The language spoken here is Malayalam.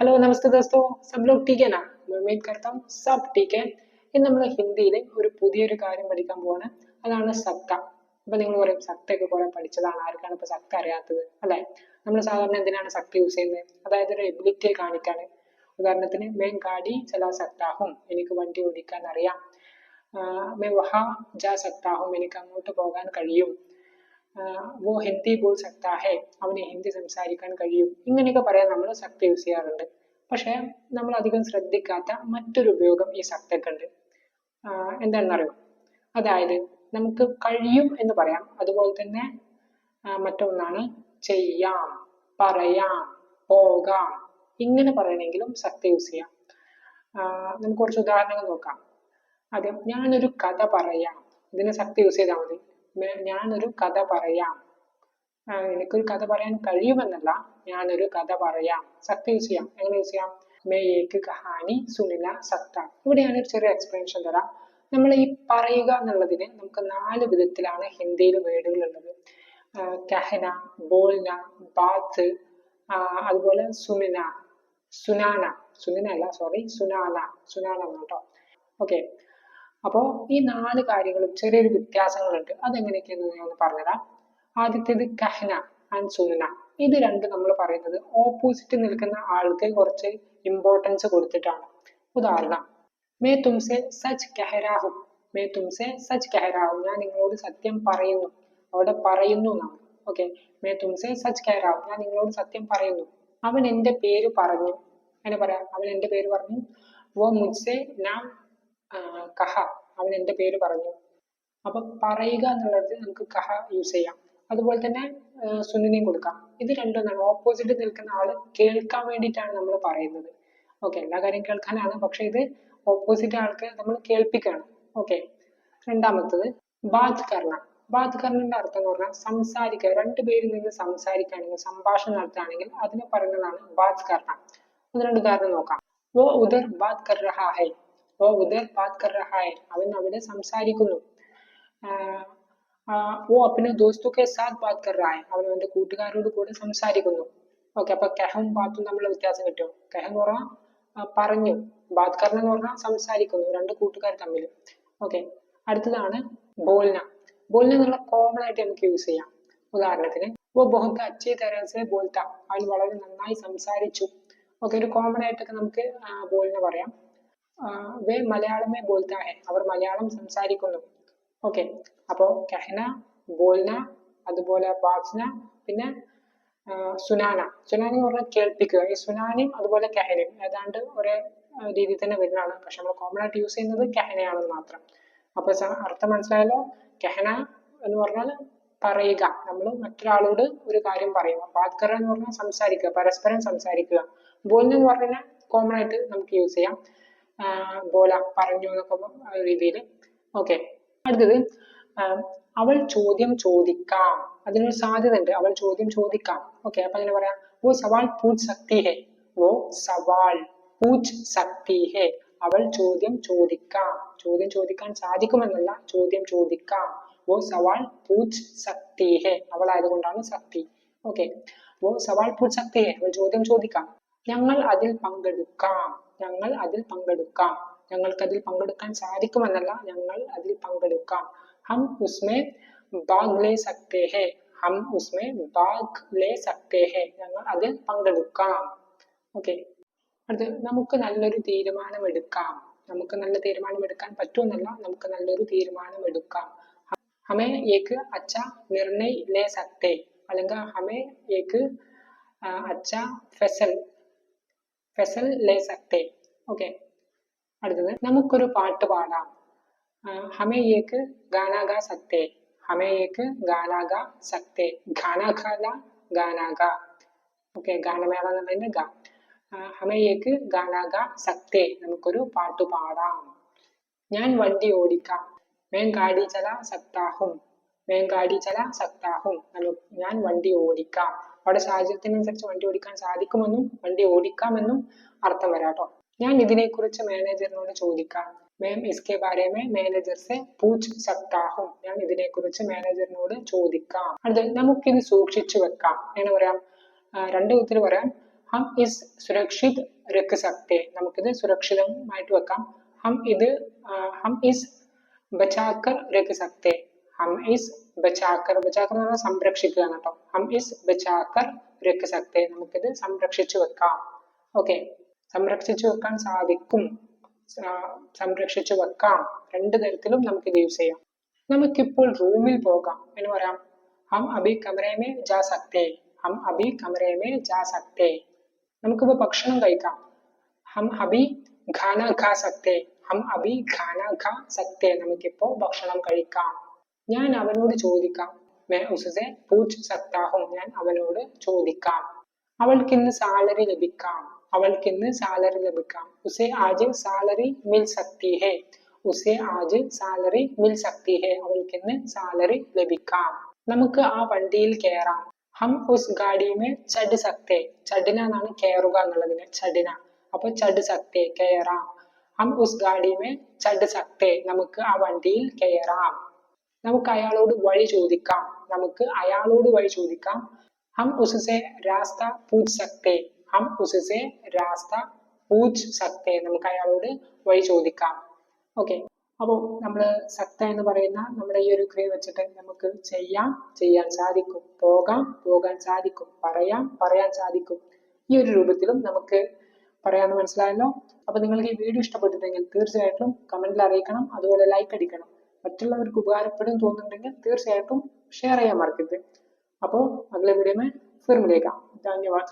ഹലോ നമസ്തേ ദോസ്തോ സബ് ലോഗ് ടീക്ക് ആണ് ഉമ്മീദ് കർത്താം സബ് ടീക്ക് ഇന്ന് നമ്മൾ ഹിന്ദിയിൽ ഒരു പുതിയൊരു കാര്യം പഠിക്കാൻ പോവാണ്. അതാണ് സത്ത അപ്പൊ നിങ്ങൾ പറയും സത്തയൊക്കെ കുറെ പഠിച്ചതാണ്. ആർക്കാണ് ഇപ്പൊ സത്ത അറിയാത്തത്? അല്ലെ? നമ്മൾ സാധാരണ എന്തിനാണ് സത്ത യൂസ് ചെയ്യുന്നത്? അതായത് ഒരു എബിലിറ്റിയെ കാണിക്കാണ്. ഉദാഹരണത്തിന് മേം ഗാഡി ചലാ സത്താഹും എനിക്ക് വണ്ടി ഓടിക്കാൻ അറിയാം. മേ വഹാ ജാ സത്താഹും എനിക്ക് അങ്ങോട്ട് പോകാൻ കഴിയും. वो ഹിന്ദി ബോൾ സക്താ ഹെ അവന് ഹിന്ദി സംസാരിക്കാൻ കഴിയും. ഇങ്ങനെയൊക്കെ പറയാൻ നമ്മൾ സക്ത യൂസ് ചെയ്യാറുണ്ട്. പക്ഷേ നമ്മൾ അധികം ശ്രദ്ധിക്കാത്ത മറ്റൊരു ഉപയോഗം ഈ സക്തക്കുണ്ട് എന്താണെന്നറിയോ? അതായത് നമുക്ക് കഴിയും എന്ന് പറയാം. അതുപോലെ തന്നെ മറ്റൊന്നാണ് ചെയ്യാം പറയാം പോകാം. ഇങ്ങനെ പറയണമെങ്കിലും സക്ത യൂസ് ചെയ്യാം. നമുക്ക് കുറച്ച് ഉദാഹരണങ്ങൾ നോക്കാം. ആദ്യം ഞാനൊരു കഥ പറയാം. ഇതിന് സക്ത യൂസ് ചെയ്താൽ മതി. ഞാനൊരു കഥ പറയാം. എനിക്കൊരു കഥ പറയാൻ കഴിയുമെന്നല്ല ഞാനൊരു കഥ പറയാം. സത്യ യൂസ് ചെയ്യാം. എങ്ങനെ യൂസ് ചെയ്യാം? മേ ഏക്ക് കഹാനി സുനില സത്ത. ഇവിടെ ഒരു ചെറിയ എക്സ്പ്ലനേഷൻ തരാം. നമ്മൾ ഈ പറയുക എന്നുള്ളതിന് നമുക്ക് നാല് വിധത്തിലാണ് ഹിന്ദിയിൽ വേർഡുകൾ ഉള്ളത്. കഹന ബോൾന ബാത്ത് അതുപോലെ സുനിന സുനാന. സുനിന അല്ല സോറി സുനാന. സുനാന കേട്ടോ. ഓക്കെ അപ്പോൾ ഈ നാല് കാര്യങ്ങളും ചെറിയൊരു വ്യത്യാസങ്ങളുണ്ട്. അതെങ്ങനെയൊക്കെയെന്ന് ഞാൻ പറഞ്ഞുതരാം. ആദ്യത്തേത് കഹന ആൻഡ് സുന ഇത് രണ്ട് നമ്മൾ പറയുന്നത് ഓപ്പോസിറ്റ് നിൽക്കുന്ന ആൾക്ക് കുറച്ച് ഇമ്പോർട്ടൻസ് കൊടുത്തിട്ടാണ്. ഉദാഹരണം മേ തുംസെ സച്ച് കെഹരാഹും. മേ തുംസെ സച്ച് കെഹരാഹും. ഞാൻ നിങ്ങളോട് സത്യം പറയുന്നു. അവിടെ പറയുന്നു എന്നാണ്. ഓക്കെ. മേ തുംസെ സച്ച് കെഹരാഹും. ഞാൻ നിങ്ങളോട് സത്യം പറയുന്നു. അവൻ എന്റെ പേര് പറഞ്ഞു. അങ്ങനെ പറയാം? അവൻ എന്റെ പേര് പറഞ്ഞു. വോ മുജ്സെ നാം കഹ അവൻ എന്റെ പേര് പറഞ്ഞു. അപ്പൊ പറയുക എന്നുള്ളത് നമുക്ക് കഹ യൂസ് ചെയ്യാം. അതുപോലെ തന്നെ സുനിനെയും കൊടുക്കാം. ഇത് രണ്ടൊന്നാണ് ഓപ്പോസിറ്റ് നിൽക്കുന്ന ആൾ കേൾക്കാൻ വേണ്ടിയിട്ടാണ് നമ്മൾ പറയുന്നത്. ഓക്കെ എല്ലാ കാര്യം കേൾക്കാനാണ്. പക്ഷെ ഇത് ഓപ്പോസിറ്റ് ആൾക്ക് നമ്മൾ കേൾപ്പിക്കണം. ഓക്കെ രണ്ടാമത്തത് ബാത് കർണ ബാത് കർണന്റെ അർത്ഥം എന്ന് പറഞ്ഞാൽ സംസാരിക്കുക. രണ്ടുപേരിൽ നിന്ന് സംസാരിക്കുകയാണെങ്കിൽ സംഭാഷണം നടത്തുകയാണെങ്കിൽ അതിനെ പറയുന്നതാണ് ബാത് കർണ ഒന്ന് രണ്ട് ഉദാഹരണം നോക്കാം. വോ ഉദർ ബാത് കർ ഹൈ ഓ ഉദർ ബാത് കർ റഹായ് അവൻ അവിടെ സംസാരിക്കുന്നു. ഓ അപ്പിന് ദോസ്തുക്കെ സാത്ത് ബാത് കർ റഹായ് അവൻ അവന്റെ കൂട്ടുകാരോട് കൂടെ സംസാരിക്കുന്നു. ഓക്കെ അപ്പൊ കെഹം ബാത്തും തമ്മിലുള്ള വ്യത്യാസം കിട്ടും. കെഹം എന്ന് പറഞ്ഞാൽ പറഞ്ഞു. ബാത് കർണ എന്ന് പറഞ്ഞാൽ സംസാരിക്കുന്നു. രണ്ട് കൂട്ടുകാർ തമ്മിൽ. ഓക്കെ അടുത്തതാണ് ബോൾന ബോൾന എന്നുള്ള കോമൺ ആയിട്ട് നമുക്ക് യൂസ് ചെയ്യാം. ഉദാഹരണത്തിന് ഓ ബഹുത്ത് അച്ഛേ തെരസെ ബോൾത്ത അവൻ വളരെ നന്നായി സംസാരിച്ചു. ഓക്കെ ഒരു കോമൺ ആയിട്ടൊക്കെ നമുക്ക് ബോൾന പറയാം. വേ മലയാളമേ ബോൾത്താ ഹെ. അവർ മലയാളം സംസാരിക്കുന്നു. ഓക്കെ. അപ്പോൾ കഹന ബോൽന അതുപോലെ ബാസ്ന പിന്നെ സുനാന. സുനാന എന്ന് പറഞ്ഞാൽ കേൾപ്പിക്കുക. ഈ സുനാനയും അതുപോലെ കഹനയും. ഏതാണ്ട് ഒരേ രീതി തന്നെ വരുന്നതാണ്. പക്ഷെ നമ്മൾ കോമൺ ആയിട്ട് യൂസ് ചെയ്യുന്നത് കഹനയാണെന്ന് മാത്രം. അപ്പൊ സ- അർത്ഥം മനസ്സിലായല്ലോ? കഹന എന്ന് പറഞ്ഞാൽ പറയുക. നമ്മൾ മറ്റൊരാളോട് ഒരു കാര്യം പറയുക. ബാത്കർ എന്ന് പറഞ്ഞാൽ സംസാരിക്കുക. പരസ്പരം സംസാരിക്കുക. ബോലിന് എന്ന് പറഞ്ഞാൽ കോമൺ ആയിട്ട് നമുക്ക് യൂസ് ചെയ്യാം. ഗോല പറഞ്ഞു എന്നൊക്കെ രീതിയിൽ. ഓക്കെ അടുത്തത് അവൾ ചോദ്യം ചോദിക്കാം. അതിനൊരു സാധ്യത ഉണ്ട് അവൾ ചോദ്യം ചോദിക്കാം. ഓക്കെ അപ്പൊ അങ്ങനെ പറയാം. ഓ സവാൾ പൂച്ച് സക്തി ഹെ വോ സവാൾ പൂച്ച് സക്തി ഹെ അവൾ ചോദ്യം ചോദിക്കാം. ചോദ്യം ചോദിക്കാൻ സാധിക്കുമെന്നല്ല ചോദ്യം ചോദിക്കാം. വോ സവാൾ പൂച്ച് സക്തി ഹെ അവൾ ആയതുകൊണ്ടാണ് സക്തി. ഓക്കെ വോ സവാൾ പൂച്ച് സക്തി ഹെ അവൾ ചോദ്യം ചോദിക്കാം. ഞങ്ങൾ അതിൽ പങ്കെടുക്കാം. ഞങ്ങൾ അതിൽ പങ്കെടുക്കാം. ഞങ്ങൾക്ക് അതിൽ പങ്കെടുക്കാൻ സാധിക്കുമെന്നല്ല ഞങ്ങൾ അതിൽ പങ്കെടുക്കാം. ഹം ഉസ്മേ ബാഗ് ലേ സക്തേ ഹെ. ഹം ഉസ്മേ ബാഗ് ലേ സക്തേ ഹെ. ഞങ്ങൾ അതിൽ പങ്കെടുക്കാം. ഓക്കെ. അടുത്ത് നമുക്ക് നല്ലൊരു തീരുമാനം എടുക്കാം നമുക്ക് നല്ല തീരുമാനം എടുക്കാൻ പറ്റുമെന്നല്ല നമുക്ക് നല്ലൊരു തീരുമാനം എടുക്കാം ഹമേ ഏക്ക് അച്ഛ നിർണയ് ലേ സക്തേ അല്ലെങ്കിൽ ഹമേ ഏക്ക് അച്ഛ ഫെസൽ. ഗസൽ ലെ സക്തേ ഓക്കെ അടുത്തത് നമുക്കൊരു പാട്ട് പാടാം. ഹമേയേക്ക് ഗാനാഗ സക്തേ. ഹമേയേക്ക് ഗാനാഗ സക്തേ. ഘാനാഘാല ഗാനാഗ. ഓക്കെ ഗാനമേള എന്ന് പറയുന്നത് ഗാ. ഹമേയേക്ക് ഗാനാഗ സക്തേ. നമുക്കൊരു പാട്ട് പാടാം. ഞാൻ വണ്ടി ഓടിക്കാം. മേം ഗാഡി ചല സക്താഹും. മേം ഗാഡി ചല സക്താഹും ഞാൻ വണ്ടി ഓടിക്കാം. അവിടെ സാഹചര്യത്തിനനുസരിച്ച് വണ്ടി ഓടിക്കാൻ സാധിക്കുമെന്നും വണ്ടി ഓടിക്കാമെന്നും അർത്ഥം വരാം കേട്ടോ. ഞാൻ ഇതിനെക്കുറിച്ച് മാനേജറിനോട് ചോദിക്കാം. മാം ഇസ്കെ ബാരെ മേ മാനേജർ സെ പൂച്ച് സക്താ ഹും ഞാൻ ഇതിനെക്കുറിച്ച് മാനേജറിനോട് ചോദിക്കാം. അടുത്ത നമുക്കിത് സൂക്ഷിച്ചു വെക്കാം. എങ്ങനെ പറയാം? രണ്ട് വിധത്തിൽ പറയാം. ഹം ഇസ് സുരക്ഷിത് രക്ക് സക്തെ നമുക്കിത് സുരക്ഷിതമായിട്ട് വെക്കാം. ഹം ഇത് ഹം ഇസ് ബച്ചാക്കർ രക്ക് സക്തെ ഹം ഇസ് ബച്ചാക്കർ. ബച്ചാക്കർ എന്ന് പറഞ്ഞാൽ സംരക്ഷിക്കുക എന്ന് കേട്ടോ. ഹം ഇസ് ബച്ചാക്കർ രഖ് സക്തെ നമുക്കിത് സംരക്ഷിച്ചു വെക്കാം. ഓക്കെ സംരക്ഷിച്ചു വെക്കാൻ സാധിക്കും. സംരക്ഷിച്ചു വെക്കാം. രണ്ട് തരത്തിലും ഇത് യൂസ് ചെയ്യാം. നമുക്കിപ്പോൾ റൂമിൽ പോകാം. എന്ന് പറയാം. ഹം അബി കമരേമേ ജാ സക്തേ. ഹം അബി കമരേമേ ജാ സക്തേ. നമുക്കിപ്പോ ഭക്ഷണം കഴിക്കാം. ഹം അബി ഖാന ഖാ സക്തേ. ഹം അബി ഖാന ഖാ സക്തേ. നമുക്കിപ്പോ ഭക്ഷണം കഴിക്കാം. ഞാൻ അവനോട് ചോദിക്കാം. മേ ഉസെ പൂച്ച് സക്താ ഹും ഞാൻ അവനോട് ചോദിക്കാം. അവൾക്ക് ഇന്ന് സാലറി ലഭിക്കാം. അവൾക്ക് ഇന്ന് സാലറി ലഭിക്കാം. ഉസെ ആജ് സാലറി മിൽ സക്തി ഹേ ഉസെ ആജ് സാലറി മിൽ സക്തി ഹേ അവൾക്ക് ഇന്ന് സാലറി ലഭിക്കാം. നമുക്ക് ആ വണ്ടിയിൽ കയറാം ഹം ഉസ് ഗാഡിമേ ചട് സക്തേ. ചടിന എന്നാണ് കയറുക എന്നുള്ളതിന് ചടിന അപ്പൊ ചട് സക്തേ കയറാം ഹം ഉസ് ഗാഡിമേ ചട് സക്തേ. നമുക്ക് ആ വണ്ടിയിൽ കയറാം നമുക്ക് അയാളോട് വഴി ചോദിക്കാം. നമുക്ക് അയാളോട് വഴി ചോദിക്കാം. ഹം ഉസസെ രാസ്ത പൂജ് സക്തേ. ഹം ഉസസെ രാസ്ത പൂജ് സക്തേ. നമുക്ക് അയാളോട് വഴി ചോദിക്കാം. ഓക്കെ. അപ്പോൾ നമ്മൾ സക്ത എന്ന് പറയുന്ന നമ്മുടെ ഈ ഒരു ക്രിയ വെച്ചിട്ട് നമുക്ക് ചെയ്യാം ചെയ്യാൻ സാധിക്കും പോകാം പോകാൻ സാധിക്കും പറയാം പറയാൻ സാധിക്കും. ഈ ഒരു രൂപത്തിലും നമുക്ക് പറയാമെന്ന് മനസ്സിലായല്ലോ? അപ്പൊ നിങ്ങൾക്ക് ഈ വീഡിയോ ഇഷ്ടപ്പെട്ടിട്ടുണ്ടെങ്കിൽ തീർച്ചയായിട്ടും കമന്റിൽ അറിയിക്കണം. അതുപോലെ ലൈക്ക് അടിക്കണം. മറ്റുള്ളവർക്ക് ഉപകാരപ്പെടും തോന്നുന്നുണ്ടെങ്കിൽ തീർച്ചയായിട്ടും ഷെയർ ചെയ്യാൻ മറക്കരുത്. അപ്പോൾ അगले വീഡിയോ में फिर मिलेगा धन्यवाद